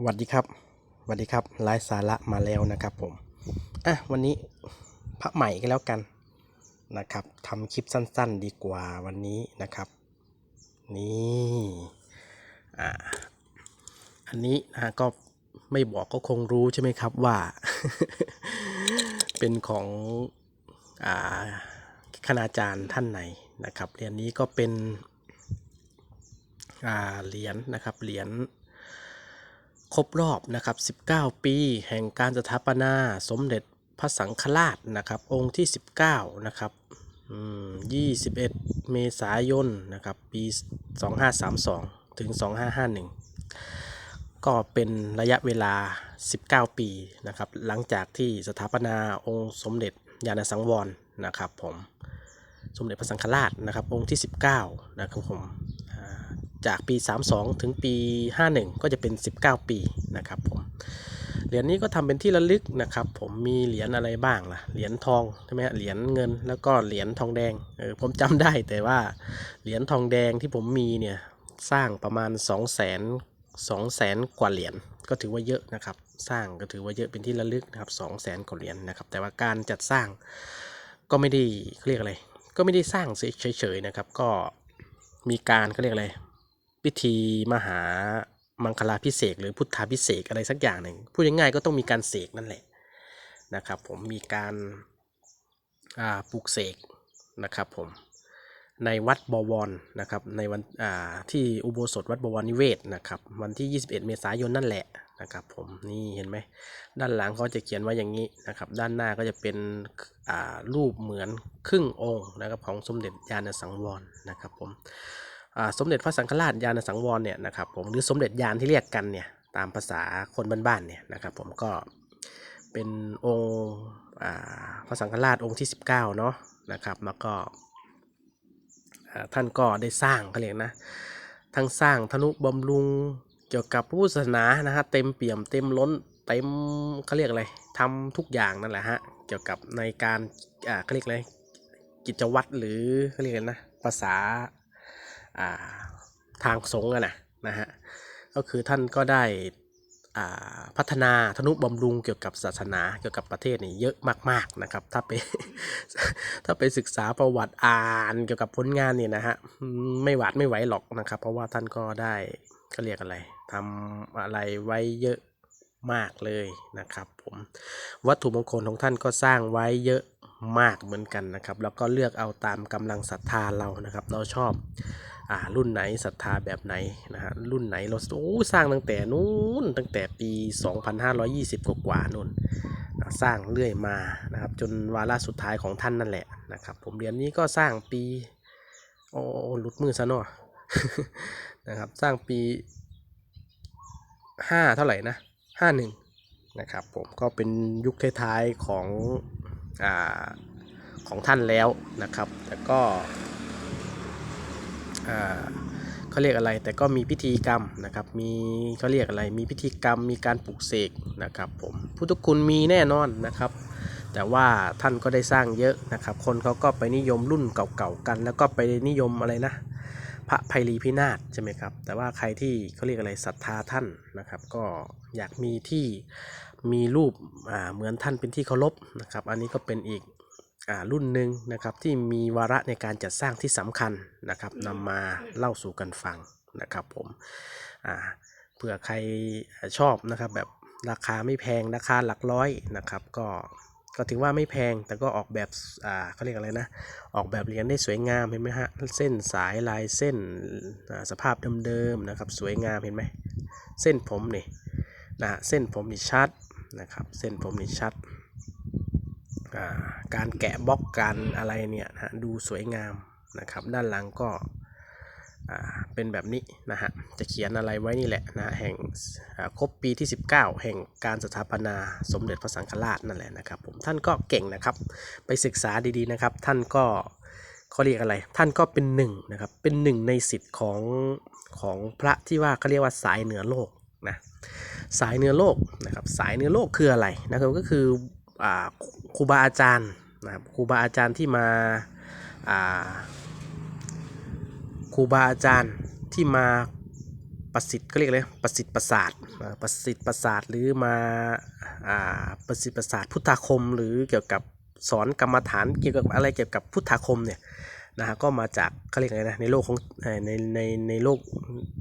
สวัสดีครับสวัสดีครับไลฟ์สาระมาแล้วนะครับผมอะวันนี้พระใหม่ก็แล้วกันนะครับทำคลิปสั้น ๆ ดีกว่าวันนี้นะครับ นี่อ่าอันนี้นะก็ไม่บอกก็คงรู้ใช่ไหมครับว่า เป็นของอ่าคณาจารย์ท่านไหนนะครับเหรียญนี้ก็เป็นอ่าเหรียญนะครับเหรียญ ครบรอบนะครับ 19 ปี แห่งการสถาปนาสมเด็จพระสังฆราชนะครับ องค์ที่ 19 นะครับ21 เมษายนนะครับ ปี 2532 ถึง 2551 ก็เป็นระยะเวลา 19 ปีนะครับ หลังจากที่สถาปนาองค์สมเด็จญาณสังวรนะครับผม สมเด็จพระสังฆราชนะครับ องค์ที่ 19 นะครับผม จากปี 32 ถึงปี 51 ก็จะเป็น 19 ปีนะครับผมเหรียญนี้ก็ทำเป็นที่ระลึกนะครับ ผมมีเหรียญอะไรบ้างล่ะเหรียญทองใช่ไหมเหรียญเงินแล้วก็เหรียญทองแดงเออผมจำได้แต่ว่าเหรียญทองแดงที่ผมมีเนี่ยสร้างประมาณ 2 0 0 0 0 0 2แสนกว่าเหรียญก็ถือว่าเยอะนะครับ สร้างก็ถือว่าเยอะเป็นที่ระลึกนะครับ 2 0 0แสนกว่าเหรียญนะครับ แต่ว่าการจัดสร้างก็ไม่ได้เขาเรียกอะไร ก็ไม่ได้สร้างเฉยๆนะครับ ก็มีการเขาเรียกอะไร พิธีมหามังคลาพิเศษหรือพุทธาพิเศษอะไรสักอย่างหนึ่งพูดง่ายๆก็ต้องมีการเสกนั่นแหละนะครับผมมีการอ่าปลูกเสกนะครับผมในวัดบวรนะครับในวันอ่าที่อุโบสถวัดบวรนิเวศนะครับวันที่ 21 เมษายนนั่นแหละนะครับผมนี่เห็นไหมด้านหลังเขาจะเขียนไว้อย่างนี้นะครับด้านหน้าก็จะเป็นอ่ารูปเหมือนครึ่งองค์นะครับของสมเด็จญาณสังวรนะครับผม สมเด็จพระสังฆราชยานสังวรเนี่ยนะครับผมหรือสมเด็จยานที่เรียกกันเนี่ยตามภาษาคนบ้านๆเนี่ยนะครับผมก็เป็นองค์พระสังฆราชองค์ที่ 19เนาะนะครับแล้วก็ท่านก็ได้สร้างเขาเรียกนะทั้งสร้างธนุบำรุงเกี่ยวกับพุทธศาสนานะฮะเต็มเปี่ยมเต็มล้นเต็มเขาเรียกอะไรทำทุกอย่างนั่นแหละฮะเกี่ยวกับในการเขาเรียกอะไรกิจวัตรหรือเขาเรียกอะไรนะภาษา ทางสงฆ์อะนะนะฮะก็คือท่านก็ได้อพัฒนาธนุบำรุงเกี่ยวกับศาสนาเกี่ยวกับประเทศนี่เยอะมากๆนะครับ ถ้าไปถ้าไปศึกษาประวัติอ่านเกี่ยวกับผลงานเนี่ยนะฮะไม่หวาดไม่ไหวหรอกนะครับ เพราะว่าท่านก็ได้เขาเรียกอะไรทำอะไรไว้เยอะมากเลยนะครับผมวัตถุมงคลของท่านก็สร้างไว้เยอะมากเหมือนกันนะครับ แล้วก็เลือกเอาตามกำลังศรัทธาเรานะครับ เราชอบ อ่ารุ่นไหนศรัทธาแบบไหนนะฮะรุ่นไหนเราโอ้สร้างตั้งแต่นู้นตั้งแต่ปี 2520 กว่าๆนู่นนะสร้างเรื่อยมานะครับจนวาระสุดท้ายของท่านนั่นแหละนะครับผมเรียนนี้ก็สร้างปีโอ้หลุดมือซะเนาะนะครับสร้างปีห้าเท่าไหร่นะห้าหนึ่งนะครับผมก็เป็นยุคท้ายๆของอ่าของท่านแล้วนะครับแต่ก็ เขาเรียกอะไรแต่ก็มีพิธีกรรมนะครับ มีเขาเรียกอะไรมีพิธีกรรมมีการปลูกเสกนะครับผมพุทธคุณมีแน่นอนนะครับ แต่ว่าท่านก็ได้สร้างเยอะนะครับ คนเขาก็ไปนิยมรุ่นเก่าๆกัน แล้วก็ไปนิยมอะไรนะพระไพรีพินาศใช่ไหมครับ แต่ว่าใครที่เขาเรียกอะไรศรัทธาท่านนะครับ ก็อยากมีที่มีรูปเหมือนท่านเป็นที่เคารพนะครับ อันนี้ก็เป็นอีก รุ่นหนึ่งนะครับที่มีวาระในการจัดสร้างที่สำคัญนะครับนำมาเล่าสู่กันฟังนะครับผมอ่าเผื่อใครชอบนะครับแบบราคาไม่แพงราคาหลักร้อยนะครับก็ก็ถือว่าไม่แพงแต่ก็ออกแบบอ่าเขาเรียกอะไรนะ ออกแบบเหรียญได้สวยงามเห็นไหมฮะเส้นสายลายเส้นอ่าสภาพเดิมๆนะครับสวยงามเห็นไหมเส้นผมนี่นะฮะเส้นผมนี่ชัดนะครับเส้นผมนี่ชัดอ่า การแกะบล็อกการอะไรเนี่ยนะฮะดูสวยงามนะครับ ด้านหลังก็เป็นแบบนี้นะฮะ จะเขียนอะไรไว้นี่แหละนะฮะแห่งครบปีที่ 19 แห่งการสถาปนาสมเด็จพระสังฆราชนั่นแหละนะครับผมท่านก็เก่งนะครับ ไปศึกษาดีๆนะครับ ท่านก็เขาเรียกอะไร ท่านก็เป็นหนึ่งนะครับ เป็นหนึ่งในสิทธิ์ของของพระที่ว่าเขาเรียกว่าสายเหนือโลกนะ สายเหนือโลกนะครับ สายเหนือโลกคืออะไรนะครับ ก็คือ ครูบาอาจารย์นะครับครูบาอาจารย์ที่มาครูบาอาจารย์ที่มาประสิทธิ์ก็เรียกอะไรประสิทธิ์ประสาทประสิทธิ์ประสาทหรือมาอประสิทธิ์ประสาทพุทธาคม หรือเกี่ยวกับสอนกรรมฐานเกี่ยวกับอะไรเกี่ยวกับพุทธาคมเนี่ยนะฮะก็มาจากเขาเรียกอะไรนะในโลกของในในในโลก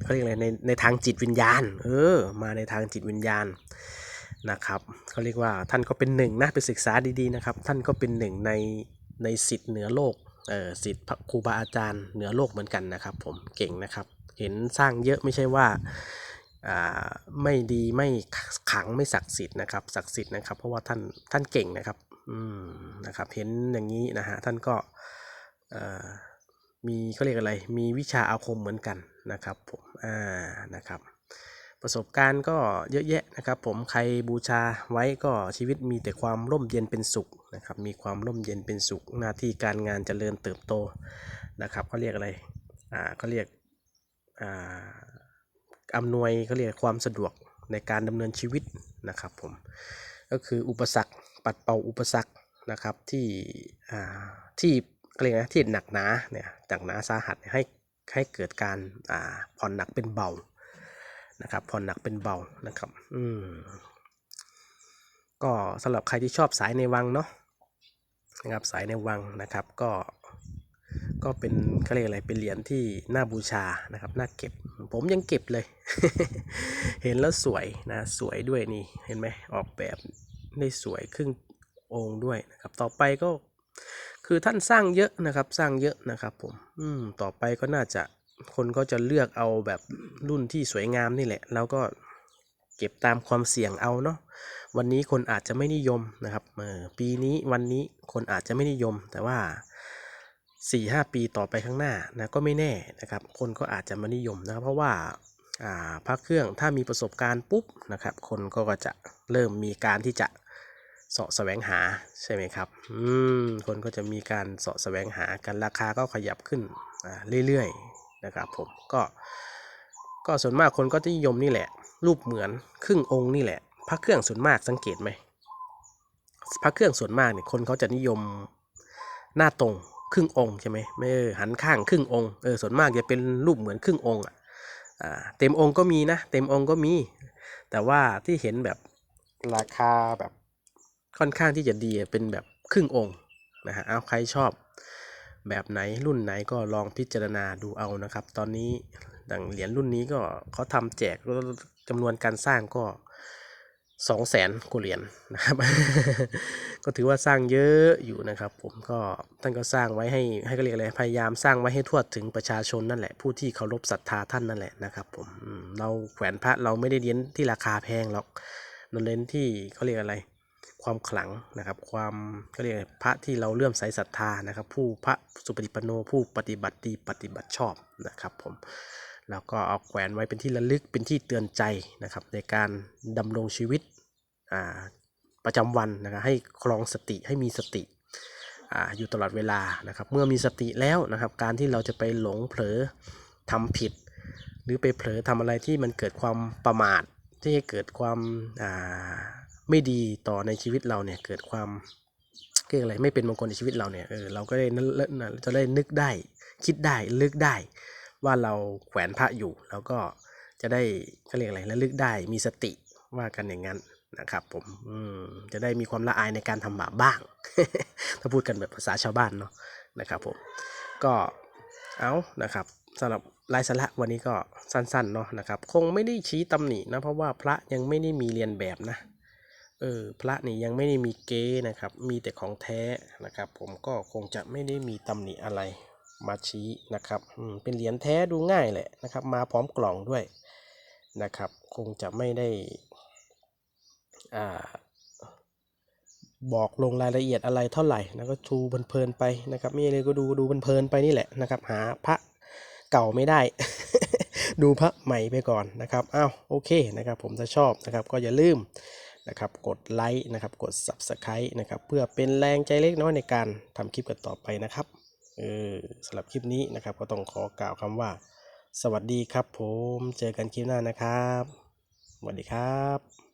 เขาเรียกอะไรในในทางจิตวิญญาณ เออมาในทางจิตวิญญาณ นะครับเขาเรียกว่าท่านก็เป็นหนึ่งนะไปศึกษาดีๆนะครับ ท่านก็เป็นหนึ่งในในสิทธิ์เหนือโลกเออสิทธิ์พระครูบาอาจารย์เหนือโลกเหมือนกันนะครับ ผมเก่งนะครับ เห็นสร้างเยอะไม่ใช่ว่าอ่าไม่ดีไม่ขังไม่ศักดิ์สิทธิ์นะครับศักดิ์สิทธิ์นะครับ เพราะว่าท่านท่านเก่งนะครับอืมนะครับเห็นอย่างนี้นะฮะท่านก็เอ่อมีเขาเรียกอะไร มีวิชาอาคมเหมือนกันนะครับผมอ่านะครับ ประสบการณ์ก็เยอะแยะนะครับผมใครบูชาไว้ก็ชีวิตมีแต่ความร่มเย็นเป็นสุขนะครับมีความร่มเย็นเป็นสุขหน้าที่การงานเจริญเติบโตนะครับเขาเรียกอะไรอ่าเขาเรียกอ่าอำนวยเขาเรียกความสะดวกในการดำเนินชีวิตนะครับผมก็คืออุปสรรคปัดเป่าอุปสรรคนะครับที่อ่าที่เขาเรียกนะที่หนักหนาเนี่ยหนักหนาสาหัสให้ให้เกิดการอ่าผ่อนหนักเป็นเบา นะครับผ่อนหนักเป็นเบานะครับ อืมก็สำหรับใครที่ชอบสายในวังเนาะนะครับสายในวังนะครับ ก็ก็เป็นเขาเรียกอะไรเป็นเหรียญที่น่าบูชานะครับน่าเก็บ ผมยังเก็บเลย เห็นแล้วสวยนะสวยด้วยนี่เห็นไหมออกแบบได้สวยครึ่งองค์ด้วยนะครับ ต่อไปก็คือท่านสร้างเยอะนะครับ สร้างเยอะนะครับ ผม อืมต่อไปก็น่าจะ คนก็จะเลือกเอาแบบรุ่นที่สวยงามนี่แหละ แล้วก็เก็บตามความเสี่ยงเอาเนาะวันนี้คนอาจจะไม่นิยมนะครับเออปีนี้วันนี้คนอาจจะไม่นิยม แต่ว่า4ี่หปีต่อไปข้างหน้านะก็ไม่แน่นะครับ คนก็อาจจะมานิยมนะครับ เพราะว่าอ่าพระเครื่องถ้ามีประสบการณ์ปุ๊บนะครับ คนก็จะเริ่มมีการที่จะเสาะแสวงหาใช่ไหมครับอืมคนก็จะมีการเสาะแสวงหากันราคาก็ขยับขึ้นอ่าเรื่อย นะครับผมก็ก็ส่วนมากคนก็จะนิยมนี่แหละ รูปเหมือนครึ่งองค์นี่แหละ พระเครื่องส่วนมากสังเกตไหมพระเครื่องส่วนมากเนี่ยคนเขาจะนิยมหน้าตรงครึ่งองค์ใช่ไหมไม่เออหันข้างครึ่งองค์เออส่วนมากจะเป็นรูปเหมือนครึ่งองค์อะเต็มองค์ก็มีนะ เต็มองค์ก็มี แต่ว่าที่เห็นแบบราคาแบบค่อนข้างที่จะดีเป็นแบบครึ่งองค์นะฮะเอาใครชอบ แบบไหนรุ่นไหนก็ลองพิจารณาดูเอานะครับ ตอนนี้ดังเหรียญรุ่นนี้ก็เขาทำแจกจำนวนการสร้างก็สองแสนกว่าเหรียญนะครับ ก็ถือว่าสร้างเยอะอยู่นะครับ ผมก็ท่านก็สร้างไว้ให้ให้ก็เรียกอะไรพยายามสร้างไว้ให้ทั่วถึงประชาชนนั่นแหละผู้ที่เคารพศรัทธาท่านนั่นแหละนะครับ ผมเราแขวนพระเราไม่ได้เน้นที่ราคาแพงหรอกเราเน้นที่เขาเรียกอะไร ความขลังนะครับ ความก็เรียกพระที่เราเลื่อมใสศรัทธานะครับ ผู้พระสุปฏิปันโนผู้ปฏิบัติดีปฏิบัติชอบนะครับผมแล้วก็เอาแขวนไว้เป็นที่ระลึกเป็นที่เตือนใจนะครับ ในการดำรงชีวิตประจำวันนะครับให้ครองสติให้มีสติออยู่ตลอดเวลานะครับ เมื่อมีสติแล้วนะครับ การที่เราจะไปหลงเผลอทำผิด หรือไปเผลอทำอะไรที่มันเกิดความประมาทที่ให้เกิดความา ไม่ดีต่อในชีวิตเราเนี่ยเกิดความเรียกอะไรไม่เป็นมงคลในชีวิตเราเนี่ยเออเราก็ได้นึกจะได้นึกได้ คิดได้ลึกได้ ว่าเราแขวนพระอยู่ แล้วก็จะได้เขาเรียกอะไรระลึกได้มีสติว่ากันอย่างนั้นนะครับผมอืมจะได้มีความละอายในการทำบาปบ้าง ถ้าพูดกันแบบภาษาชาวบ้านเนาะนะครับผมก็เอานะครับสำหรับรายสาระวันนี้ก็สั้นๆเนาะนะครับ คงไม่ได้ชี้ตำหนินะเพราะว่าพระยังไม่ได้มีเรียนแบบนะ เออพระนี่ยังไม่ได้มีเก๊นะครับ มีแต่ของแท้นะครับ ผมก็คงจะไม่ได้มีตำหนิอะไรมาชี้นะครับเป็นเหรียญแท้ดูง่ายแหละนะครับ มาพร้อมกล่องด้วยนะครับ คงจะไม่ได้อ่าบอกลงรายละเอียดอะไรเท่าไหร่นะก็ชูเพลินๆไปนะครับมีอะไรก็ดูดูเพลินๆไปนี่แหละนะครับ หาพระเก่าไม่ได้ ดูพระใหม่ไปก่อนนะครับอ้าวโอเคนะครับ ผมถ้าชอบนะครับ ก็อย่าลืม นะครับ กดไลค์นะครับ กด Subscribe นะครับ เพื่อเป็นแรงใจเล็กน้อยในการทำคลิปกันต่อไปนะครับ เออสำหรับคลิปนี้นะครับ ก็ต้องขอกล่าวคำว่า สวัสดีครับผม เจอกันคลิปหน้านะครับ สวัสดีครับ